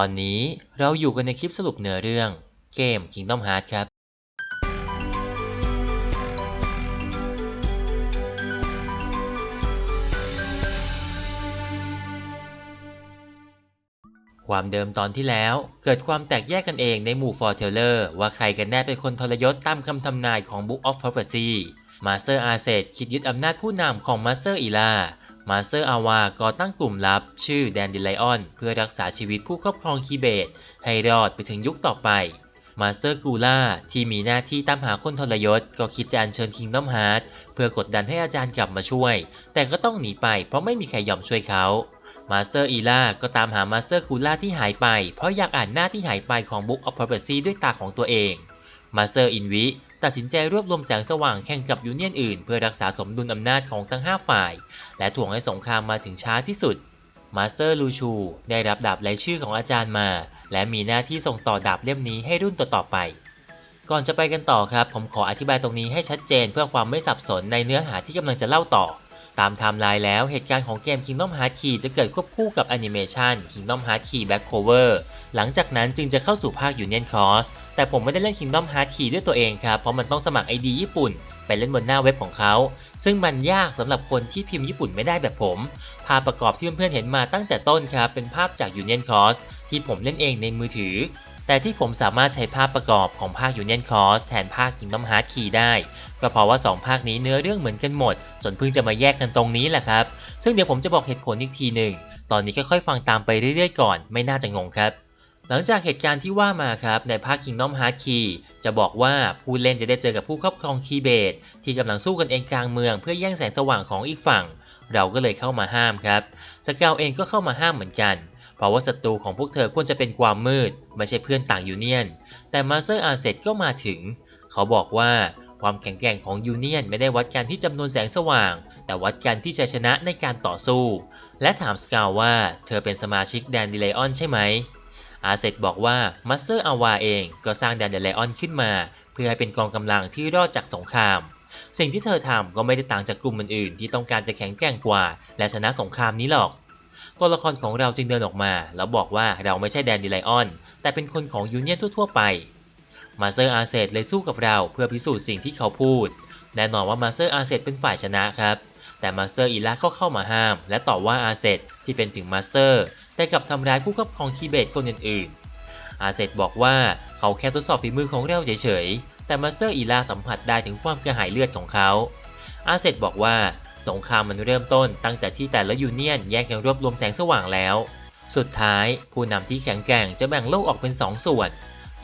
ตอนนี้เราอยู่กันในคลิปสรุปเนื้อเรื่องเกม Kingdom Hearts ครับ ความเดิมตอนที่แล้วเกิดความแตกแยกกันเองในหมู่ฟอร์เทเลอร์ว่าใครกันแน่เป็นคนทรยศตามคำทำนายของ Book of Prophecy มาสเตอร์อาเซตคิดยึดอำนาจผู้นำของมาสเตอร์อีลา มาสเตอร์อาวาก่อตั้งกลุ่มลับ ชื่อแดนดิไลออน เพื่อรักษาชีวิตผู้ครอบครองคีเบต ให้รอดไปถึงยุคต่อไป มาสเตอร์กูล่าที่มีหน้าที่ตามหาคนทรยศ ก็คิดจะอัญเชิญคิงดอมฮาร์ดเพื่อกดดันให้อาจารย์กลับมาช่วย แต่ก็ต้องหนีไปเพราะไม่มีใครยอมช่วยเขามาสเตอร์อีล่าก็ตามหามาสเตอร์คูล่าที่หายไป เพราะอยากอ่านหน้าที่หายไปของ Book of Prophecy ด้วยตาของตัวเอง มาสเตอร์อินวิตัดสินใจรวบรวมแสงสว่างแข่งกับยูเนียนอื่น เพื่อรักษาสมดุลอำนาจของทั้ง 5 ฝ่าย และถ่วงให้สงครามมาถึงช้าที่สุด มาสเตอร์ลูชู ได้รับดาบรายชื่อของอาจารย์มา และมีหน้าที่ส่งต่อดาบเล่มนี้ให้รุ่นต่อๆไป ก่อนจะไปกันต่อครับ ผมขออธิบายตรงนี้ให้ชัดเจนเพื่อความไม่สับสนในเนื้อหาที่กำลังจะเล่าต่อ ตามไทม์ไลน์แล้วเหตุการณ์ของเกม Kingdom Hearts Key จะเกิดควบคู่กับแอนิเมชัน Kingdom Hearts Key Back Cover หลังจากนั้นจึงจะเข้าสู่ภาค Union Cross แต่ผมไม่ได้เล่น Kingdom Hearts Key ด้วยตัวเองครับ เพราะมันต้องสมัคร ID ญี่ปุ่น ไปเล่นบนหน้าเว็บของเขา ซึ่งมันยากสำหรับคนที่พิมพ์ญี่ปุ่นไม่ได้แบบผม ภาพประกอบที่เพื่อนๆเห็นมาตั้งแต่ต้นครับ เป็นภาพจาก Union Cross ที่ผมเล่นเองในมือถือ แต่ที่ผมสามารถใช้ภาพประกอบของภาค Union Cross แทนภาค Kingdom Hearts Key ได้ ก็เพราะว่า 2 ภาคนี้เนื้อเรื่องเหมือนกันหมด จนเพิ่งจะมาแยกกันตรงนี้แหละครับ ซึ่งเดี๋ยวผมจะบอกเหตุผลอีกทีหนึ่ง ตอนนี้ค่อยๆฟังตามไปเรื่อยๆก่อน ไม่น่าจะงงครับ หลังจากเหตุการณ์ที่ว่ามาครับ ในภาค Kingdom Hearts Key จะบอกว่าผู้เล่นจะได้เจอกับผู้ครอบครองคีย์เบดที่กำลังสู้กันเองกลางเมือง เพื่อแย่งแสงสว่างของอีกฝั่ง เราก็เลยเข้ามาห้ามครับสเกลเองก็เข้ามาห้ามเหมือนกัน เพราะว่าศัตรูของพวกเธอควรจะเป็นความมืด ไม่ใช่เพื่อนต่างยูเนียน แต่มาสเตอร์อาเซตก็มาถึง เขาบอกว่าความแข็งแกร่งของยูเนียนไม่ได้วัดกันที่จำนวนแสงสว่าง แต่วัดกันที่ชัยชนะในการต่อสู้ และถามสกาวว่าเธอเป็นสมาชิกแดนดิเลออนใช่ไหมอาเซตบอกว่ามาสเตอร์อาวาเองก็สร้างแดนเดลออนขึ้นมา เพื่อให้เป็นกองกำลังที่รอดจากสงคราม สิ่งที่เธอทำก็ไม่ได้ต่างจากกลุ่มอื่นๆที่ต้องการจะแข็งแกร่งกว่า และชนะสงครามนี้หรอก ตัวละครของเราจึงเดินออกมา แล้วบอกว่าเราไม่ใช่แดนดิไลออน แต่เป็นคนของยูเนียนทั่ว ๆ ไป มาสเตอร์อาเซตเลยสู้กับเราเพื่อพิสูจน์สิ่งที่เขาพูด แน่นอนว่ามาสเตอร์อาเซตเป็นฝ่ายชนะครับ แต่มาสเตอร์อีลาเข้าเข้ามาห้าม และต่อว่าอาเซตที่เป็นถึงมาสเตอร์ แต่กลับทำร้ายผู้ครอบครองคีย์เบดคนอื่นๆ อาเซตบอกว่าเขาแค่ทดสอบฝีมือของเราเฉยๆ แต่มาสเตอร์อีลาสัมผัสได้ถึงความกระหายเลือดของเขาอาเซตบอกว่า สงครามมันเริ่มต้นตั้งแต่ที่แต่ละยูเนียนแยกกันรวบรวมแสงสว่างแล้ว สุดท้ายผู้นำที่แข็งแกร่งจะแบ่งโลกออกเป็น 2 ส่วน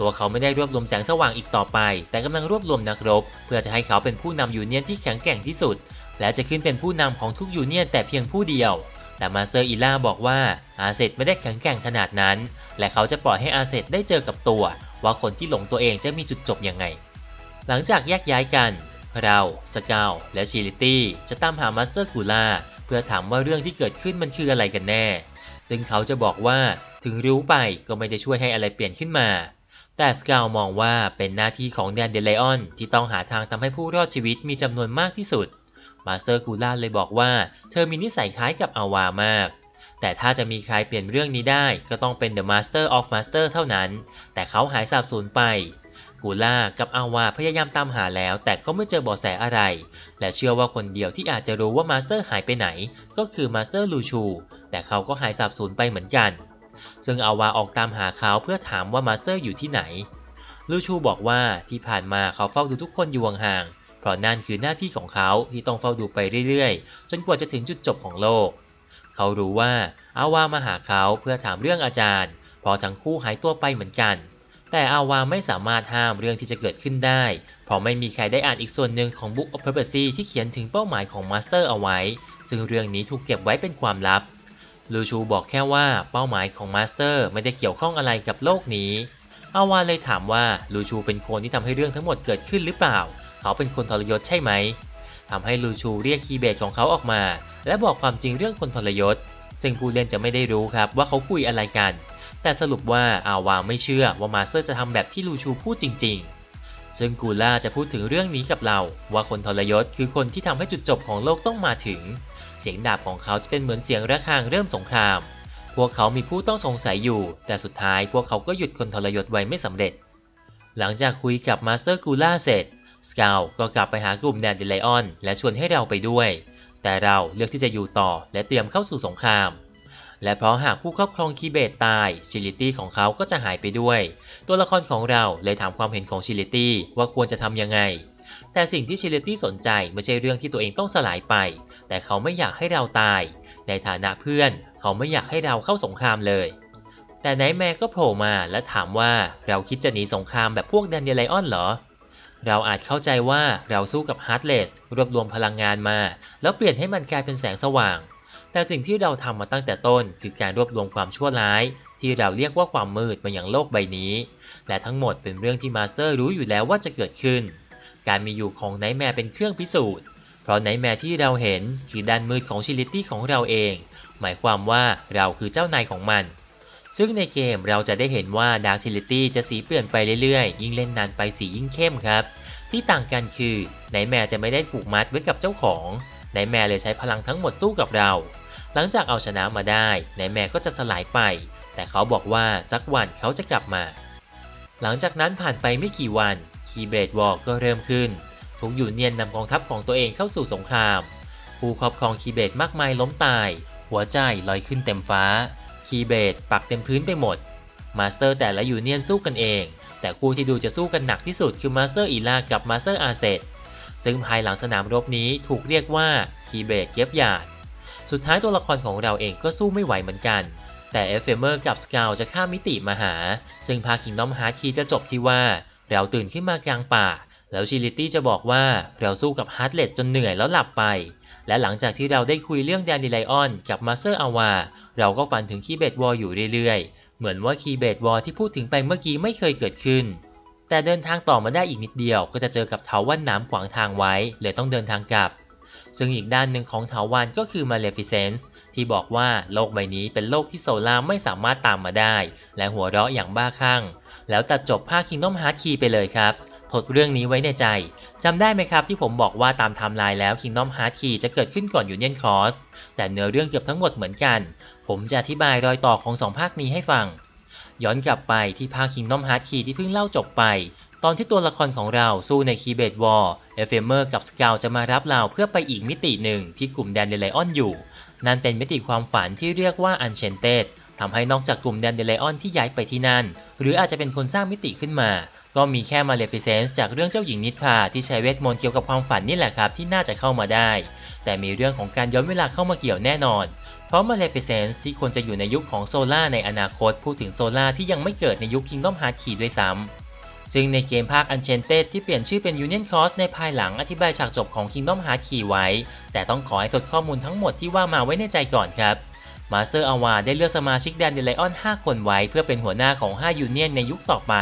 ตัวเขาไม่ได้รวบรวมแสงสว่างอีกต่อไป แต่กำลังรวบรวมนักรบ เพื่อจะให้เขาเป็นผู้นำยูเนียนที่แข็งแกร่งที่สุด และจะขึ้นเป็นผู้นำของทุกยูเนียนแต่เพียงผู้เดียว แต่มาเตอร์อีล่าบอกว่าอาเซตไม่ได้แข็งแกร่งขนาดนั้น และเขาจะปล่อยให้อาเซตได้เจอกับตัว ว่าคนที่หลงตัวเองจะมีจุดจบยังไง หลังจากแยกย้ายกัน เราสกาวและชิลิตี้จะตามหามาสเตอร์กูล่าเพื่อถามว่าเรื่องที่เกิดขึ้นมันคืออะไรกันแน่ ซึ่งเขาจะบอกว่าถึงรู้ไปก็ไม่ได้ช่วยให้อะไรเปลี่ยนขึ้นมา แต่สกาวมองว่าเป็นหน้าที่ของแดนเดลออนที่ต้องหาทางทำให้ผู้รอดชีวิตมีจำนวนมากที่สุด มาสเตอร์กูล่าเลยบอกว่าเธอมีนิสัยคล้ายกับอาวามากแต่ถ้าจะมีใครเปลี่ยนเรื่องนี้ได้ก็ต้องเป็น The Master of Master เท่านั้น แต่เขาหายสาบสูญไป กูล่ากับอาวาพยายามตามหาแล้วแต่ก็ไม่เจอเบาะแสอะไร และเชื่อว่าคนเดียวที่อาจจะรู้ว่ามาสเตอร์หายไปไหน ก็คือมาสเตอร์ลูชู แต่เขาก็หายสาบสูญไปเหมือนกัน ซึ่งอาวาออกตามหาเขาเพื่อถามว่ามาสเตอร์อยู่ที่ไหน ลูชูบอกว่าที่ผ่านมาเขาเฝ้าดูทุกคนอยู่ห่างๆเพราะนั่นคือหน้าที่ของเขาที่ต้องเฝ้าดูไปเรื่อยๆ จนกว่าจะถึงจุดจบของโลก เขารู้ว่าอาวามาหาเขาเพื่อถามเรื่องอาจารย์เพอทั้งคู่หายตัวไปเหมือนกัน แต่อาวาไม่สามารถห้ามเรื่องที่จะเกิดขึ้นได้ เพราะไม่มีใครได้อ่านอีกส่วนหนึ่งของ Book of Prophecy ที่เขียนถึงเป้าหมายของมาสเตอร์เอาไว้ ซึ่งเรื่องนี้ถูกเก็บไว้เป็นความลับ ลูชูบอกแค่ว่าเป้าหมายของมาสเตอร์ไม่ได้เกี่ยวข้องอะไรกับโลกนี้ อาวาเลยถามว่าลูชูเป็นคนที่ทำให้เรื่องทั้งหมดเกิดขึ้นหรือเปล่า เขาเป็นคนทรยศใช่ไหมทำให้ลูชูเรียกคีย์เบดของเขาออกมา และบอกความจริงเรื่องคนทรยศ ซึ่งผู้เล่นจะไม่ได้รู้ครับว่าเขาคุยอะไรกัน แต่สรุปว่าอาวาไม่เชื่อว่ามาสเตอร์จะทำแบบที่ลูชูพูดจริง ๆ ซึ่งกูล่าจะพูดถึงเรื่องนี้กับเรา ว่าคนทรยศคือคนที่ทำให้จุดจบของโลกต้องมาถึง เสียงดาบของเขาจะเป็นเหมือนเสียงระฆังเริ่มสงคราม พวกเขามีผู้ต้องสงสัยอยู่ แต่สุดท้ายพวกเขาก็หยุดคนทรยศไว้ไม่สำเร็จ หลังจากคุยกับมาสเตอร์กูล่าเสร็จสกาวก็กลับไปหากลุ่มแดนเดลไอออน และชวนให้เราไปด้วย แต่เราเลือกที่จะอยู่ต่อและเตรียมเข้าสู่สงคราม และเพราะหากผู้ครอบครองคีย์เบตตายชิลิตี้ของเขาก็จะหายไปด้วย ตัวละครของเราเลยถามความเห็นของชิลิตี้ว่าควรจะทำยังไง แต่สิ่งที่ชิลิตี้สนใจไม่ใช่เรื่องที่ตัวเองต้องสลายไป แต่เขาไม่อยากให้เราตาย ในฐานะเพื่อน เขาไม่อยากให้เราเข้าสงครามเลย แต่ไนท์แมร์ก็โผล่มาและถามว่าเราคิดจะหนีสงครามแบบพวกแดนเดลไลออนเหรอเราอาจเข้าใจว่าเราสู้กับฮาร์ l เลสรวบรวมพลังงานมา แล้วเปลี่ยนให้มันกลายเป็นแสงสว่าง แต่สิ่งที่เราทำมาตั้งแต่ต้นคือการรวบรวมความชั่วร้าย ที่เราเรียกว่าความมืดมาอย่างโลกใบนี้ และทั้งหมดเป็นเรื่องที่มาสเตอร์รู้อยู่แล้วว่าจะเกิดขึ้น การมีอยู่ของไนท์แมร์เป็นเครื่องพิสูจน์ เพราะไนท์แมร์ที่เราเห็นคือด้านมืดของชิลิตี้ของเราเอง หมายความว่าเราคือเจ้านายของมัน ซึ่งในเกมเราจะได้เห็นว่าดาร์ชิลิตี้จะสีเปลี่ยนไปเรื่อยๆ ยิ่งเล่นนานไปสียิ่งเข้มครับ ที่ต่างกันคือไนท์แมร์จะไม่ได้ผูกมัดไว้กับเจ้าของไนท์แมร์เลยใช้พลังทั้งหมดสู้กับเรา หลังจากเอาชนะมาได้ไนแมร์ก็จะสลายไป แต่เขาบอกว่าสักวันเขาจะกลับมา หลังจากนั้นผ่านไปไม่กี่วันคีเบรดวอลก็เริ่มขึ้น ทุกยูเนียนนำกองทัพของตัวเองเข้าสู่สงคราม ผู้ครอบครองคีเบรดมากมายล้มตาย หัวใจลอยขึ้นเต็มฟ้า คีเบรดปักเต็มพื้นไปหมด มาสเตอร์แต่ละยูเนียนสู้กันเอง แต่คู่ที่ดูจะสู้กันหนักที่สุดคือมาสเตอร์อีลากับมาสเตอร์อาเซตซึ่งภายหลังสนามรบนี้ถูกเรียกว่าคีเบรดเก็บหยาด สุดท้ายตัวละครของเราเองก็สู้ไม่ไหวเหมือนกัน แต่เอฟเฟเมอร์กับสกาวจะข้ามมิติมาหา ซึ่งพาคิงดอมฮาร์คีจะจบที่ว่า เราตื่นขึ้นมากลางป่า แล้วชิลิตี้จะบอกว่าเราสู้กับฮาร์ดเลสจนเหนื่อยแล้วหลับไปและหลังจากที่เราได้คุยเรื่องแดนดิไลออนกับมาสเตอร์อาวาเราก็ฝันถึงคีเบดวอลอยู่เรื่อยๆ เหมือนว่าคีเบดวอลที่พูดถึงไปเมื่อกี้ไม่เคยเกิดขึ้น แต่เดินทางต่อมาได้อีกนิดเดียวก็จะเจอกับเถาวันน้ำขวางทางไว้เลยต้องเดินทางกลับ ซึ่งอีกด้านหนึ่งของเถาวันก็คือมาเลฟิเซนส์ที่บอกว่าโลกใบนี้เป็นโลกที่โซลาร์ไม่สามารถตามมาได้ และหัวเราะอย่างบ้าคลั่ง แล้วตัดจบภาค Kingdom Hearts Key ไปเลยครับทดเรื่องนี้ไว้ในใจ จำได้ไหมครับที่ผมบอกว่าตามไทม์ไลน์แล้ว Kingdom Hearts Key จะเกิดขึ้นก่อน Union Cross แต่เนื้อเรื่องเกือบทั้งหมดเหมือนกัน ผมจะอธิบายรอยต่อของสองภาคนี้ให้ฟัง ย้อนกลับไปที่ภาค Kingdom Hearts Key ที่เพิ่งเล่าจบไป ตอนที่ตัวละครของเราสู้ในคีเบดวอลเอฟเฟเมอร์กับสกาวจะมารับเราเพื่อไปอีกมิติหนึ่งที่กลุ่มแดนเดลไลออนอยู่ นั่นเป็นมิติความฝันที่เรียกว่า Unchanted ทำให้นอกจากกลุ่มแดนเดลไลออนที่ย้ายไปที่นั่น หรืออาจจะเป็นคนสร้างมิติขึ้นมา ก็มีแค่มาเลฟิเซนส์จากเรื่องเจ้าหญิงนิทราที่ใช้เวทมนต์เกี่ยวกับความฝันนี่แหละครับที่น่าจะเข้ามาได้ แต่มีเรื่องของการย้อนเวลาเข้ามาเกี่ยวแน่นอน เพราะมาเลฟิเซนส์ที่ควรจะอยู่ในยุคของโซล่าในอนาคตพูดถึงโซล่าที่ยังไม่เกิดในยุค Kingdom Hearts Key ด้วยซ้ำ ซึ่งในเกมภาค Uncharted ที่เปลี่ยนชื่อเป็น Union Cross ในภายหลังอธิบายฉากจบของ Kingdom Hearts Key ไว้ แต่ต้องขอให้ทดข้อมูลทั้งหมดที่ว่ามาไว้ในใจก่อนครับมาสเตอร์อาวาได้เลือกสมาชิกแดนเดลไลออน 5 คนไว้เพื่อเป็นหัวหน้าของ 5 ยูเนียนในยุคต่อไป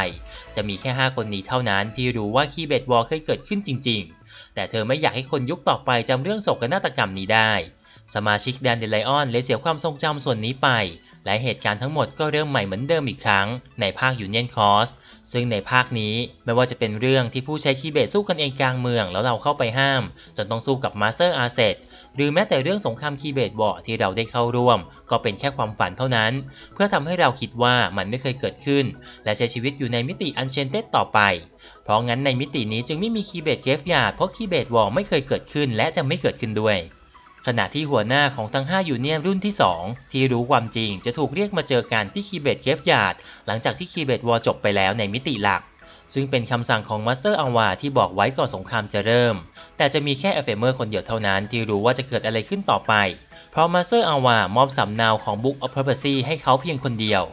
จะมีแค่ 5 คนนี้เท่านั้นที่รู้ว่าคีย์เบดวอลเคยเกิดขึ้นจริง ๆ แต่เธอไม่อยากให้คนยุคต่อไปจำเรื่องโศกนาฏกรรมนี้ได้ สมาชิกแดนเดลไลออนเลยเสียความทรงจำส่วนนี้ไป และเหตุการณ์ทั้งหมดก็เริ่มใหม่เหมือนเดิมอีกครั้งในภาคยูเนียนคอสซึ่งในภาคนี้ไม่ว่าจะเป็นเรื่องที่ผู้ใช้คีย์เบสสู้กันเองกลางเมืองแล้วเราเข้าไปห้าม จนต้องสู้กับมาสเตอร์อาเซตหรือแม้แต่เรื่องสงครามคีย์เบสบอร์ดที่เราได้เข้าร่วม ก็เป็นแค่ความฝันเท่านั้น เพื่อทำให้เราคิดว่ามันไม่เคยเกิดขึ้น และใช้ชีวิตอยู่ในมิติอันเชนเต็ดต่อไป เพราะงั้นในมิตินี้จึงไม่มีคีย์เบสเกฟยาดเพราะคีย์เบสวอลไม่เคยเกิดขึ้น และจะไม่เกิดขึ้นด้วย ขณะที่หัวหน้าของทั้ง 5 ยูเนียนรุ่นที่ 2 ที่รู้ความจริงจะถูกเรียกมาเจอกันที่คีย์เบสเกฟยาร์ดหลังจากที่คีย์เบสวอลจบไปแล้วในมิติหลัก ซึ่งเป็นคำสั่งของมาสเตอร์อังวาที่บอกไว้ก่อนสงครามจะเริ่ม แต่จะมีแค่เอฟเฟเมอร์คนเดียวเท่านั้นที่รู้ว่าจะเกิดอะไรขึ้นต่อไป เพราะมาสเตอร์อังวามอบสำเนาของ Book of Prophecy ให้เขาเพียงคนเดียว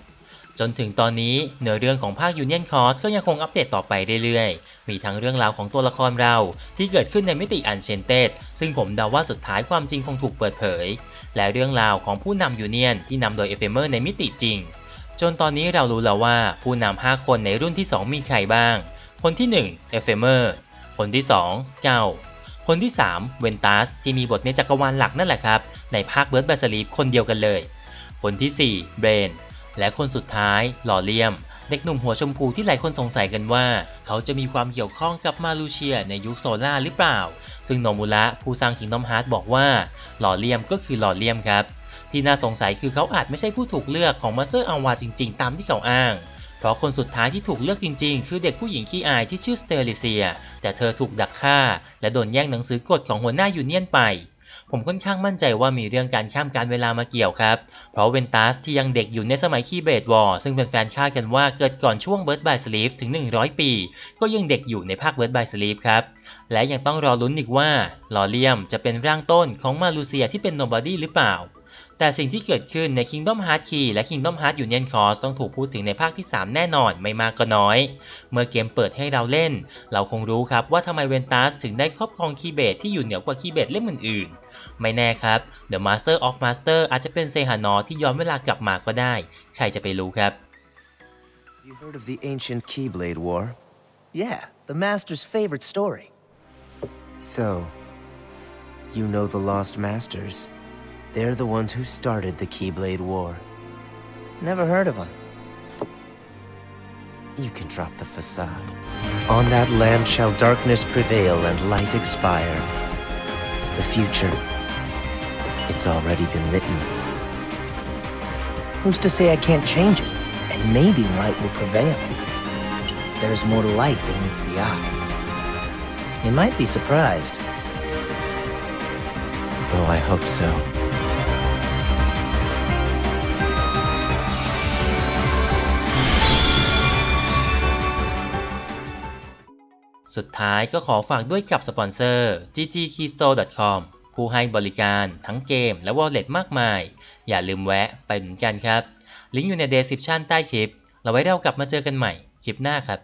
จนถึงตอนนี้เนื้อเรื่องของภาค Union Cross ก็ยังคงอัปเดตต่อไปเรื่อยๆ มีทั้งเรื่องราวของตัวละครเรา ที่เกิดขึ้นในมิติ Uncharted ซึ่งผมเดาว่าสุดท้ายความจริงคงถูกเปิดเผย และเรื่องราวของผู้นำยูเนียนที่นำโดยเอฟเฟเมอร์ในมิติจริง จนตอนนี้เรารู้แล้วว่าผู้นำ5คนในรุ่นที่ 2 มีใครบ้าง คนที่1 e p h e m e r คนที่2 s c o u t คนที่3 v e n t u s ที่มีบทในจักรวาลหลักนั่นแหละครับ ในภาค Bird b a s i l i f คนเดียวกันเลย คนที่4 Brain และคนสุดท้ายหล่อเลียม เด็กหนุ่มหัวชมพูที่หลายคนสงสัยกันว่า เขาจะมีความเกี่ยวข้องกับมาลูเชียในยุคโซล่าหรือเปล่า ซึ่งโนมุระผู้สร้าง Kingdom Hearts บอกว่า หล่อเลียมก็คือหล่อเลียมครับ ที่น่าสงสัยคือเขาอาจไม่ใช่ผู้ถูกเลือกของมาสเตอร์อัลวาจริง ๆ ตามที่เขาอ้างเพราะคนสุดท้ายที่ถูกเลือกจริงๆ คือเด็กผู้หญิงขี้อายที่ชื่อสเตอริเซีย แต่เธอถูกดักฆ่า และโดนแย่งหนังสือกฎของหัวหน้ายูเนียนไป ผมค่อนข้างมั่นใจว่ามีเรื่องการข้ามการเวลามาเกี่ยวครับ เพราะเวนตัสที่ยังเด็กอยู่ในสมัยคีเบดวอร์ซึ่งเป็นแฟนคาดกันว่าเกิดก่อนช่วงเบิร์ดบายสลีฟถึง 100 ปี ก็ยังเด็กอยู่ในภาคเบิร์ดบายสลีฟครับ และยังต้องรอลุ้นอีกว่าลอเลียมจะเป็นร่างต้นของมาลูเซียที่เป็นโนบอดี้หรือเปล่า แต่สิ่งที่เกิดขึ้นใน Kingdom Hearts Key และ Kingdom Hearts Union Cross ต้องถูกพูดถึงในภาคที่ 3 แน่นอนไม่มากก็น้อย เมื่อเกมเปิดให้เราเล่น เราคงรู้ครับว่าทำไมเวนตัสถึงได้ครอบครองคีย์เบสที่อยู่เหนือกว่าคีย์เบสเล่มอื่นๆ ไม่แน่ครับ The Master of Master อาจจะเป็นเซฮานอที่ย้อนเวลากลับมาก็ได้ ใครจะไปรู้ครับ You heard of the ancient Keyblade War? Yeah, the Master's favorite story. So, you know the Lost Masters. They're the ones who started the Keyblade War. Never heard of them. You can drop the facade. On that land shall darkness prevail and light expire. The future, it's already been written. Who's to say I can't change it? And maybe light will prevail. There is more to light than meets the eye. You might be surprised. Oh, I hope so. สุดท้ายก็ขอฝากด้วยกับสปอนเซอร์ ggkeystore.com ผู้ให้บริการทั้งเกมและ wallet มากมาย อย่าลืมแวะไปเหมือนกันครับ ลิงก์อยู่ใน description ใต้คลิป เราไว้เรากลับมาเจอกันใหม่คลิปหน้าครับ